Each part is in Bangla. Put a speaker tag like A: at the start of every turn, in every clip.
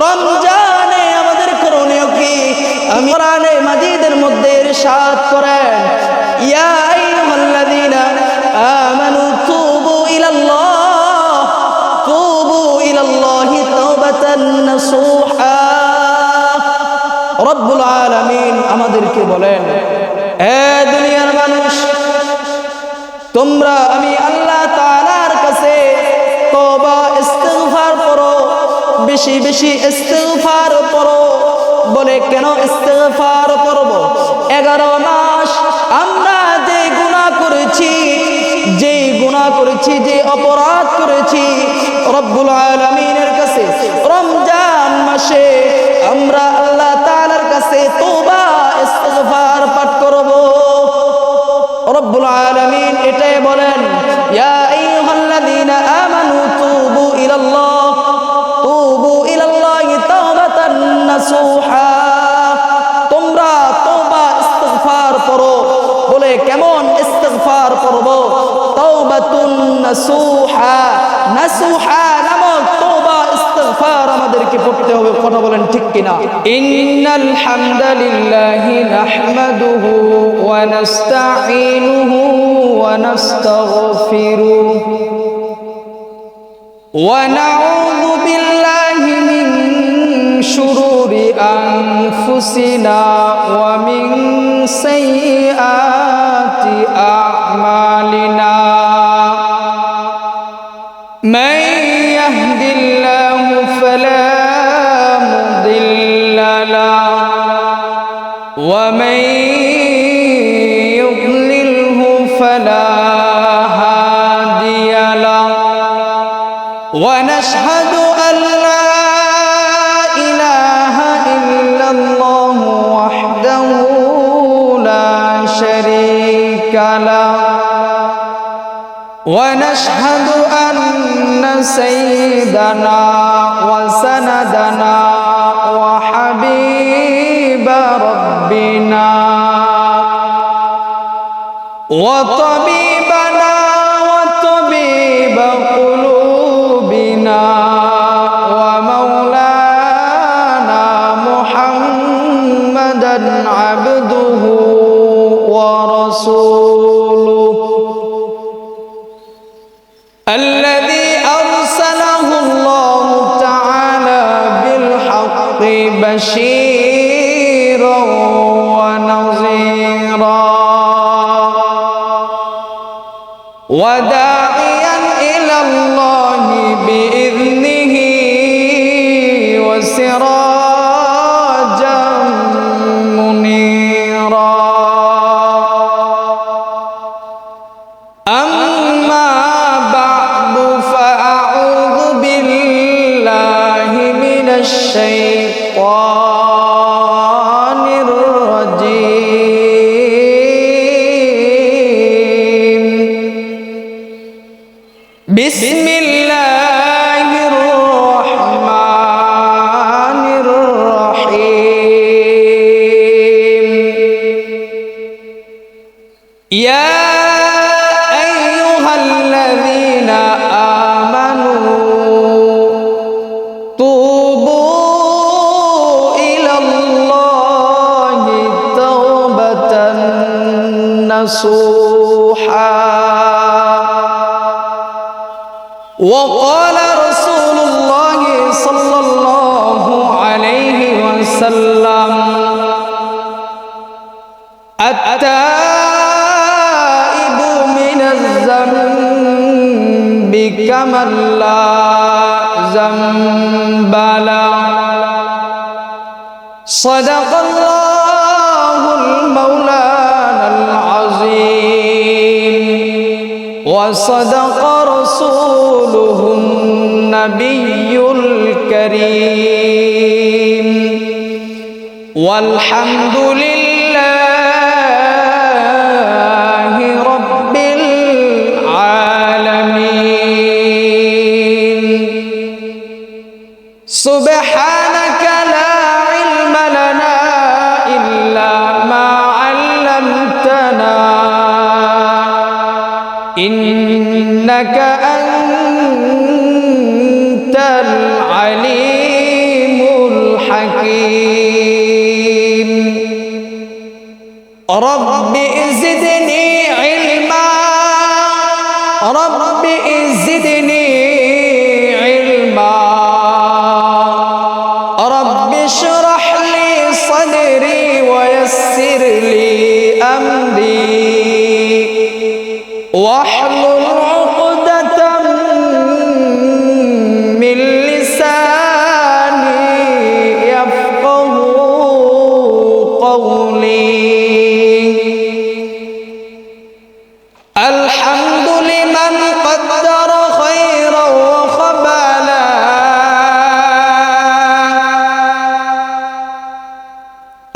A: রমজানে আমাদের করণীয় কি? আমি কোরআনে মাজিদের মধ্যে ইরশাদ করেন। ইয়া আইয়ুহাল্লাযীনা আমানু তুবু ইলাল্লাহ, তুবু ইলাল্লাহি তাওবাতান রব্বুল আলামিন আমাদেরকে বলেন, হে দুনিয়ার মানুষ, তোমরা আমি আল্লাহ বেশি বেশি ইস্তিগফার করো। বলে, কেন ইস্তিগফার করব? এগারো মাস আমরা যে গুনাহ করেছি, যে গুনাহ করেছি, যে অপরাধ করেছি, রব্বুল আলামিনের কাছে রমজান মাসে আমরা আল্লাহ তাআলার কাছে তওবা, ইস্তিগফার পাঠ করব। রব্বুল আলামিন এটাই বলেন, ইয়া নাসুহা তোমরা তওবা ইস্তিগফার করো বলে কেমন ইস্তিগফার করব তাওবাতুন নাসুহা নাসুহা নামক তওবা ইস্তিগফার আমাদেরকে পড়তে হবে কথা বলেন ঠিক কিনা ইন্নাল হামদালিল্লাহি নাহমাদুহু ওয়া নাস্তাঈনুহু ওয়া নাস্তাগফিরুহু ونعوذ بالله من شرور أنفسنا ومن سيئات أعمالنا ونشهد أن سيدنا وسندنا وحبيب ربنا وطبيبنا وطبيب قلوبنا ومولانا محمدا عبده ورسوله. one يا أيها الذين آمنوا توبوا إلى الله توبة نصوحا কামাল্লা জম্বালা। সদাকাল্লাহুল মাওলানাল আযীম। ওয়া সাদাকা রাসূলুহুন إنك أنت العليم الحكيم. رب زدني علما. رب زدني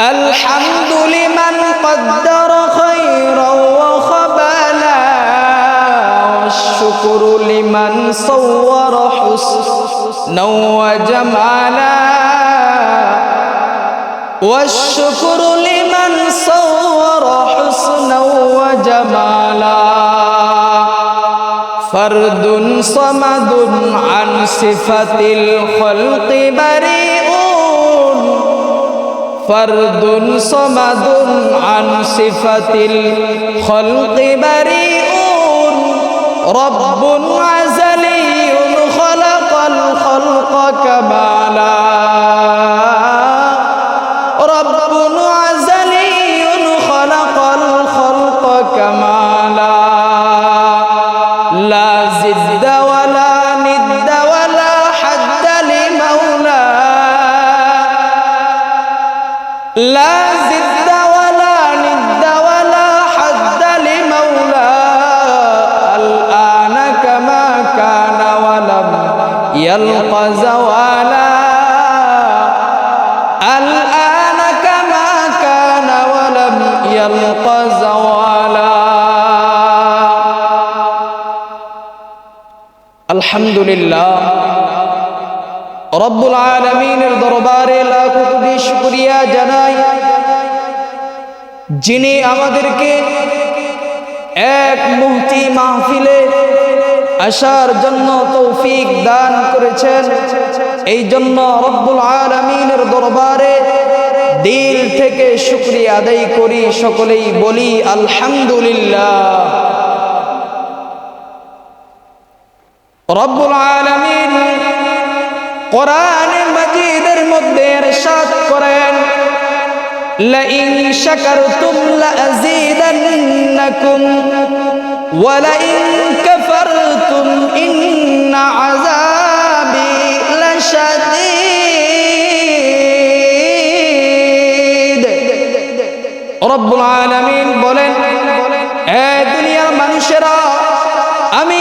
A: الحمد لمن قدر خيرا وخبالا والشكر لمن صور حسنا وجمالا. والشكر ফরদুন সমাদুন আন সিফাতিল খলকি বারিউন। ফরদুন সমাদুন আন সিফাতিল খলকি বারিউন। রব্বুন ولم يلق زوالا الحمد لله রব্বুল আলমিনের দরবারে লাখ কোটি শুকরিয়া জানাই যিনি আমাদেরকে এক মুহতি মাহফিলে আসার জন্য তৌফিক দান করেছেন এই জন্য রব্বুল আলমিনের দরবারে দিল থেকে শুক্রিয়া আদায় করি, সকলেই বলি আলহামদুলিল্লাহ। রব্বুল আলামিন কোরআনে মাজিদের মধ্যে ইরশাদ করেন, লাইন শাকারতুম লাযীদান্নাকুম ওয়া লাইন কাফারতুম ইন্না রব্বুল আলামিন বলেন এ দুনিয়ার মানুষেরা আমি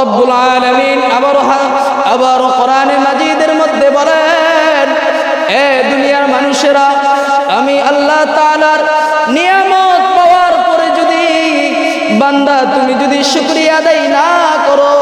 A: রব্বুল আলামিন আবার আবার কোরআনে মাজিদের মধ্যে বলেন, এ দুনিয়ার মানুষেরা, আমি আল্লাহ তাআলার নিয়ামত পাওয়ার পরে যদি বান্দা তুমি যদি শুকরিয়া আদায় না করো,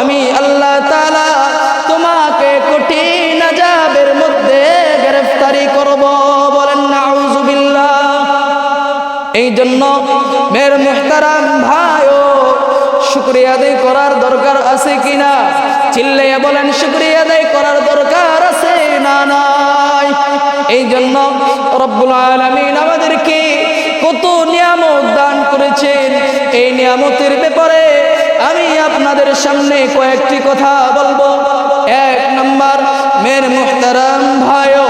A: আমি আল্লাহ তাআলা তোমাকে কঠিন আযাবের মধ্যে গ্রেফতারি করব। বলেন, নাউজুবিল্লাহ। এই জন্য মের মুহতারাম শুক্রিয়া আদায় করার দরকার আছে কিনা? চিল্লাইয়া বলেন শুক্রিয়া আদায় করার দরকার আছে না নাই? এই জন্য রব্বুল আলমিন আমাদেরকে কত নিয়ামত দান করেছেন। এই নিয়ামতের ব্যাপারে আমি আপনাদের সামনে কয়েকটি কথা বলব। এক নম্বর মের মুহতারাম ভাইও,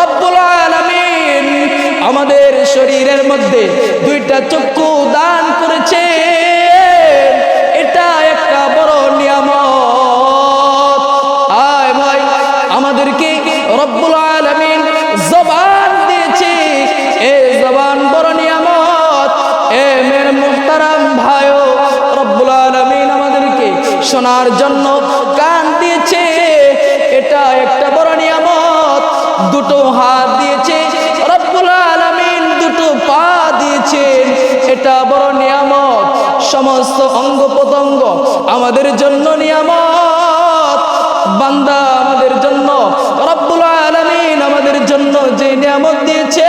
A: রব্বুল আলমিন আমাদের শরীরের মধ্যে দুইটা চক্ষু দান করেছে আমাদের জন্য নিয়ামত। বান্দা আমাদের জন্য, রব্বুল আলামিন আমাদের জন্য যে নিয়ামত দিয়েছে,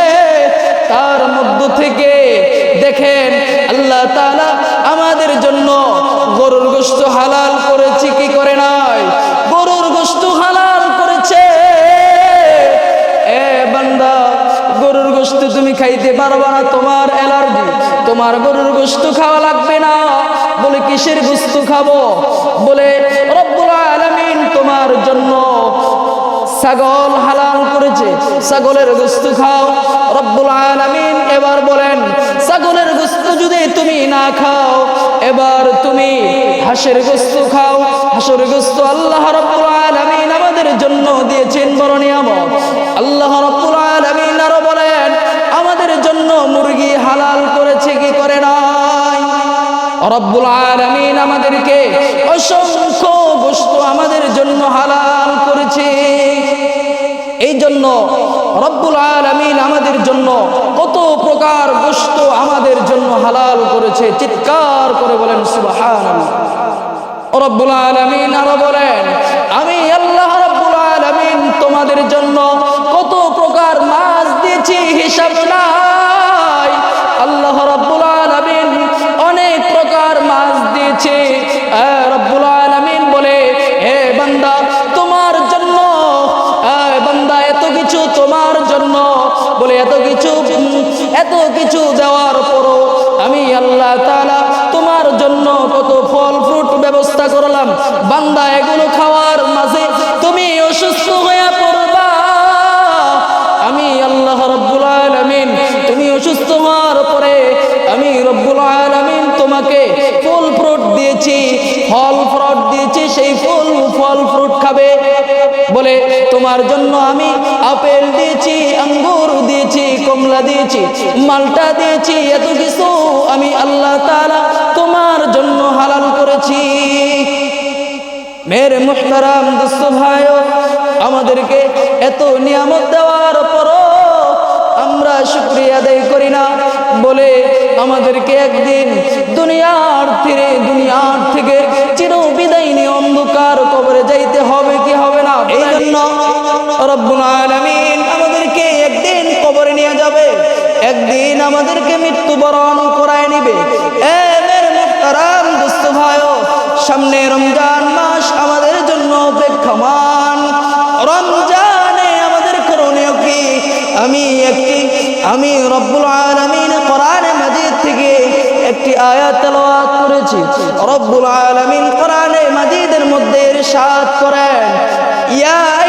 A: তার মধ্য থেকে দেখেন আল্লাহ তাআলা আমাদের জন্য গরুর গোশত হালাল করেছে কি করে নাই? গরুর গোশত হালাল করেছে। এ বান্দা, গরুর গোশত তুমি খাইতে পারবা না, তোমার অ্যালার্জি। তোমার গরুর গোশত খাওয়া লাগবে না। বলে, কিসের গোশত খাব? বলে আলামিন তোমার জন্য ছাগল হালাল করেছে। ছাগলের গোস্ত খাও। রব্বুল আলামিন এবার বলেন, ছাগলের গোস্ত যদি তুমি না খাও, এবার তুমি হাঁসের গোস্ত খাও। হাঁসের গোস্ত আল্লাহ রব্বুল আলামিন আমাদের জন্য দিয়েছেন বড় নিয়ামত আল্লাহ রব্বুল আলামিন আরও বলেন, আমাদের জন্য মুরগি হালাল করেছে, কি করে নাই রব্বুল আলামিন আমাদেরকে অসংখ্য বস্তু আমাদের জন্য হালাল করেছে। এই জন্য রব্বুল আলামিন আমাদের জন্য কত প্রকার বস্তু আমাদের জন্য হালাল করেছে। চিৎকার করে বলেন, সুবহানাল্লাহ। রব্বুল আলামিন আরও বলেন, আমি আল্লাহ রব্বুল আলামিন তোমাদের জন্য কত প্রকার মাছ দিয়েছি, হিসাব নাই করলাম, বান্দা, এগুলো খাওয়ার মাঝে তুমি অসুস্থ হয়ে পড়বা। আমি আল্লাহ রব্বুল আলামিন, তুমি অসুস্থ হওয়ার পরে আমি রব্বুল আলামিন তোমাকে ফুল ফ্রুট দিয়েছি। ফল ফ্রুট দিয়েছি, সেই ফুল ফল ফ্রুট খাবে। বলে, তোমার জন্য আমি আপেল দিয়েছি, আঙ্গুর দিয়েছি, কমলা দিয়েছি, মালটা দিয়েছি, এত কিছু আমি আল্লাহ তাআলা তোমার জন্য হালাল করেছি। মেরে মুহতারাম দোস্ত ভাই আমাদেরকে এত নিয়ামত দেওয়ার পরও আমরা শুক্রিয়া আদায় করি না। বলে আমাদেরকে একদিন দুনিয়ার থেকে দুনিয়ার থেকে চির বিদায় নিয়ে অন্ধকার কবরে যাইতে হবে কি হবে না এই জন্য আমাদেরকে একদিন কবরে নিয়ে যাবে। একদিন আমাদেরকে মৃত্যুবরণ করায় নিবে। সামনে রমজান মাস আমাদের জন্য অপেক্ষমান। রমজানে আমাদের করণীয় কি? আমি একটি, আমি রব্বুল আলামিন কোরআনে মাজিদ থেকে একটি আয়াত করেছি। রব্বুল আলামিন কোরআনে মাজিদের মধ্যে ইরশাদ করেন। ইয়া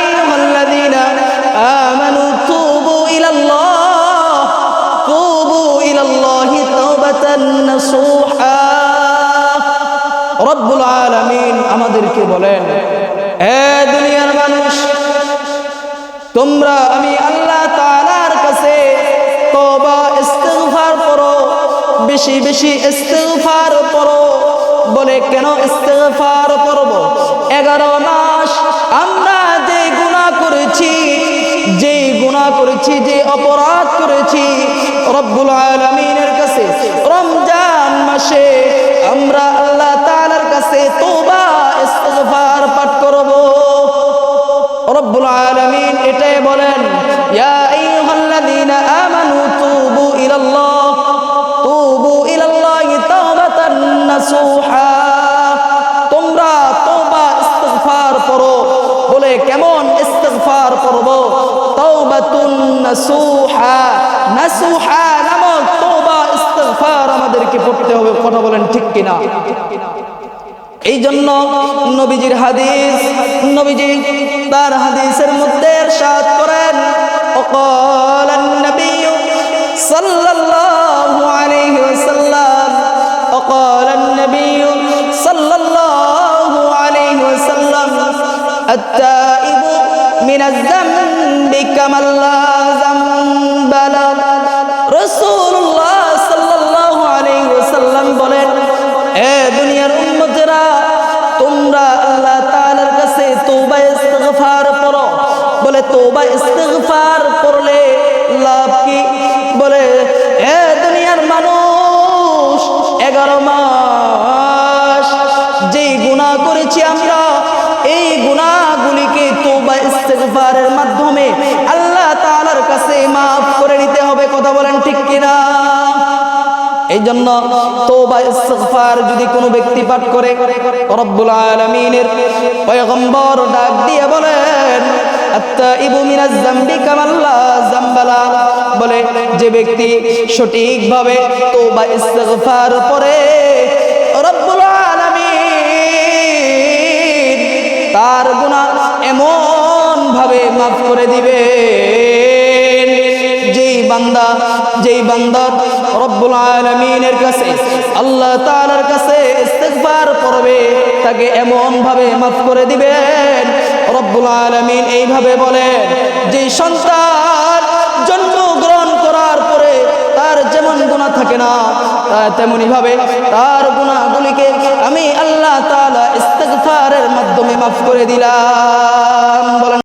A: আমাদেরকে বলেন দুনিয়ার মানুষ, তোমরা আমি আল্লাহ কাছে করো, বেশি বেশি করো। বলে কেন ইস্তিগফার করব? 11 মাস আমরা যে গুনাহ করেছি, যে গুনাহ করেছি, যে অপরাধ করেছি, রব্বুল আলামিনের কাছে রমজান মাসে আমরা আল্লাহ তাআলার কাছে তওবা, ইস্তিগফার পাঠ করব। রব্বুল আলামিন এটাই বলেন, ইয়া তুবু তুবু বলে কেমন ইস্তিগফার করব? তাওবাতুন নাসুহা নাসুহা নামক তওবা ইস্তিগফার আমাদেরকে পড়তে হবে কথা বলেন ঠিক কিনা এই জন্য নবীজির হাদিস নবীজি তার হাদিসের মধ্যে ارشاد করেন وقال النبي صلى الله عليه وسلم وقال النبي صلى الله عليه وسلم التائب من الذنب كمن لا ذنب له হে দুনিয়ার উন্মতেরা তোমরা আল্লাহ তালার কাছে তোবা ইস্তেগফার করো। বলে তোবা ইস্তেগফার করলে লাভ কি? বলে, হে দুনিয়ার মানুষ, এগারো মাস যেই গুনাহ করেছি আমরা, এই গুণাগুলিকে তোবা ইস্তেগফারের জন্য তওবা, ইস্তিগফার যদি কোনো ব্যক্তি পাঠ করে, রব্বুল আলামিনের পয়গম্বর ডাক দিয়ে বলেন, আত্তাইবু মিনাজ যামবি কামাল্লা যামবালা বলে, যে ব্যক্তি সঠিকভাবে তওবা, ইস্তিগফার পড়ে রব্বুল আলামিন তার গুনাহ এমন ভাবে মাফ করে দিবেন। যেই বান্দা, যেই বান্দার রব্বুল আলামিনের কাছে, আল্লাহ তাআলার কাছে ইস্তিগফার করবে, তাকে এমন ভাবে মাফ করে দিবেন। রব্বুল আলামিন এইভাবে বলেন, যে সন্তান জন্ম গ্রহণ করার পরে তার যেমন গুণা থাকে না, তা তেমনি ভাবে তার গুনাহগুলিকে আমি আল্লাহ তালা ইস্তিগফারের মাধ্যমে মাফ করে দিলাম। বলেন